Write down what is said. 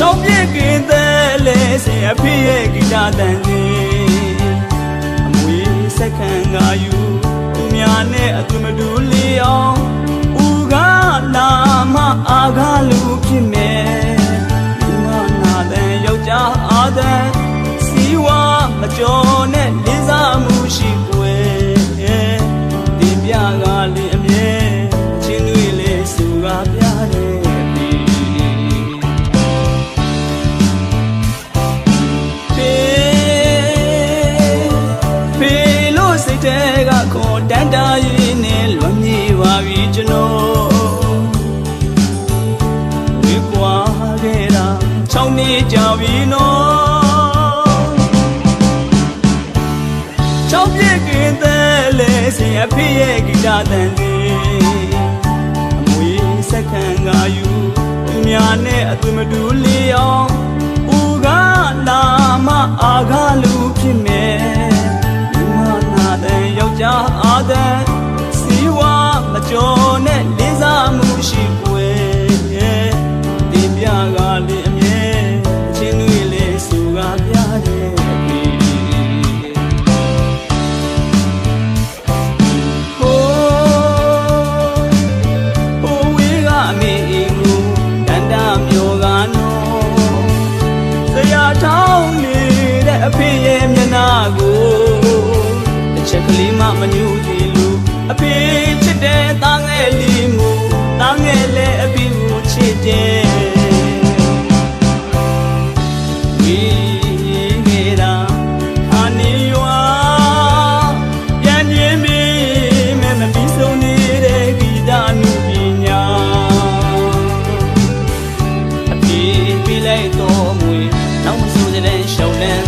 ချောင်းပြက်ကင်းတဲ့လဲစင်အဖေရဲ့ဂီတတန်ကြီးအမွေစက္ကန့်ကယူသူများနဲ့အသွင်မတူလီအောင်ဦးကနာမအာခလူဖြစ်မယ်ဒီမနာတဲ့ယောက်ျားအားတဲ့စီဝါမကျော် ၆နှစ်ကြာပြီနော်ချောင်းပြက်ကင်းတဲ့လဲစင်အဖေရဲ့ဂီတတန်ကြီးအမွေစက္ကန့်ကယူသူများနဲ့အသွင်မတူလီအောင် ရာထောင်းနေတဲ့အဖေရဲ့မျက်နှာကိုတစ်ချက်ကလေးမှမညှို့သေးလို့အဖေချစ်တဲ့သားငယ်လေးမို့သားငယ်လည်းအဖေကိုချစ်တယ်ဝေးခဲ့တာခါနေရွာပြန်ပြင်းပြီမဲ့ တဲ့